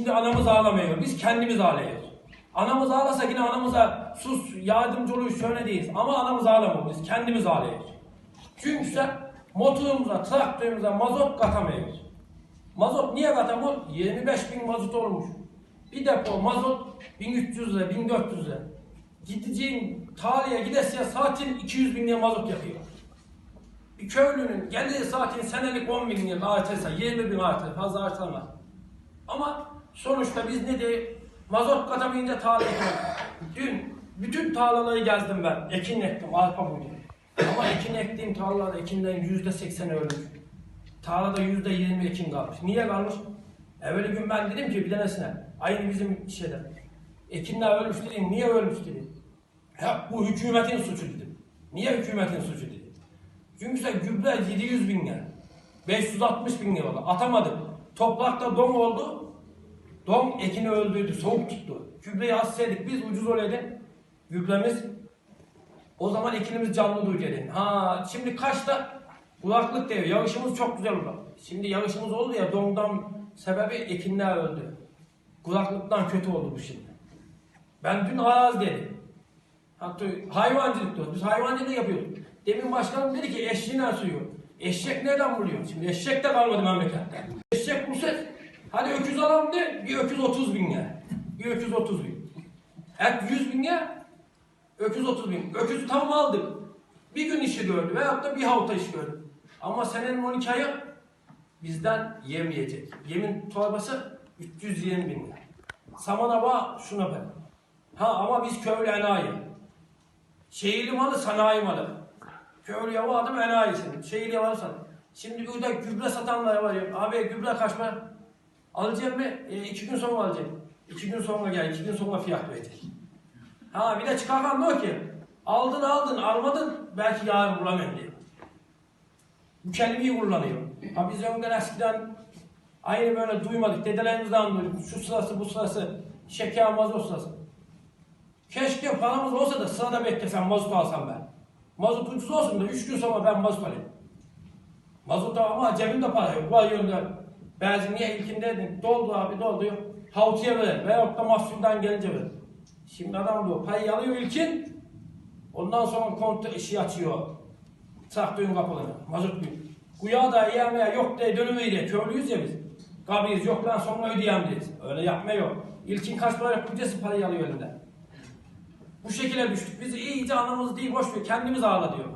Şimdi anamız ağlamıyor. Biz kendimiz ağlıyoruz. Anamız ağlasa yine anamıza sus yardımcı oluyor şöyle değiliz. Ama anamız ağlamıyor. Biz kendimiz ağlıyoruz. Çünkü sen motorumuza, traktörümüze mazot katamıyoruz. Mazot niye katamıyor? 25 bin mazot olmuş. Bir depo mazot 1300 lira, 1400 lira. Gideceğin tarihe gidesiye saatin 200 bin lira mazot yakıyor. Bir köylünün geldiği saatin senelik 10 bin lira artırsa, 20 bin artır, fazla artırmaz. Ama sonuçta biz ne de mazot katamayınca tarla. Dün bütün tarlaları gezdim ben. Ekin ektim, arpa buğday. Ama ekin ektiğim tarlalarda ekinden yüzde seksen ölmüş. Tarlada yüzde yirmi ekin kalmış. Niye kalmış? Evveli gün ben dedim ki bir tanesine, aynı bizim şeyde. Ekinler ölmüş dedim, niye ölmüş dedim. Hep bu hükümetin suçu dedim. Niye hükümetin suçu dedim. Çünkü sen gübre 700 bin lira. 560 bin lira oldu. Atamadık. Toprakta don oldu. Don ekini öldürdü. Soğuk tuttu. Gübreyi assaydık biz ucuz olaydı. Gübremiz. O zaman ekinimiz canlı duyacaktı. Ha şimdi kaçta? Kulaklık diyor. Yağışımız çok güzel oldu. Şimdi yağışımız oldu ya dondan sebebi ekinler öldü. Kulaklıktan kötü oldu bu şimdi. Ben dün araz dedim. Hatta hayvancılık diyoruz. Biz hayvancılık yapıyoruz. Demin başkanım dedi ki eşeğin suyu. Eşek nereden buluyor? Şimdi eşek de kalmadı memlekette. Eşek bulsa hadi öküz alalım de bir öküz 30 bin lira. Bir öküz 30 bin. Et 100 bin lira. Öküz 30 bin. Öküzü tam aldık. Bir gün işi gördü veyahut da bir hafta iş gördü. Ama senenin 12 ayı bizden yem yiyecek. Yemin torbası 320 bin lira. Samana bak şuna bak. Ha ama biz köylü enayi. Şehirli malı sanayi malı. Köylü yavu adım enayisin. Şehirli yavu sat. Şimdi burada gübre satanlar var ya. Abi gübre kaç para? Alacağım mı? E, iki gün sonra alacağım. İki gün sonra gel. iki gün sonra fiyat verecek. Ha bir de çıkarkan diyor ki aldın aldın almadın belki yarın bulamam diyor. Bu kelimeyi kullanıyor. Ha biz önceden eskiden aynı böyle duymadık. Dedelerimizden duyduk. Şu sırası bu sırası şeker mazot sırası. Keşke paramız olsa da sırada beklesem mazot alsam ben. Mazot ucuz olsun da 3 gün sonra ben mazot alayım. Mazot ama cebimde para yok. Var yönde. Benzinliğe ilkinde dedim. Doldu abi doldu. Havtiye verir. Veyahut da mahsulden gelince verir. Şimdi adam diyor payı alıyor ilkin. Ondan sonra kontrol işi açıyor. Traktörün kapılarını. Mazot bir. Kuyağı da yiyemeye yok diye dönüveriyor. Köylüyüz ya biz. Kabiyiz yok lan sonra ödeyem deriz. Öyle yapma yok. İlkin kaç para kocası parayı alıyor elinden. Bu şekilde düştük. Biz iyice anamız değil boş ver kendimiz ağla diyor.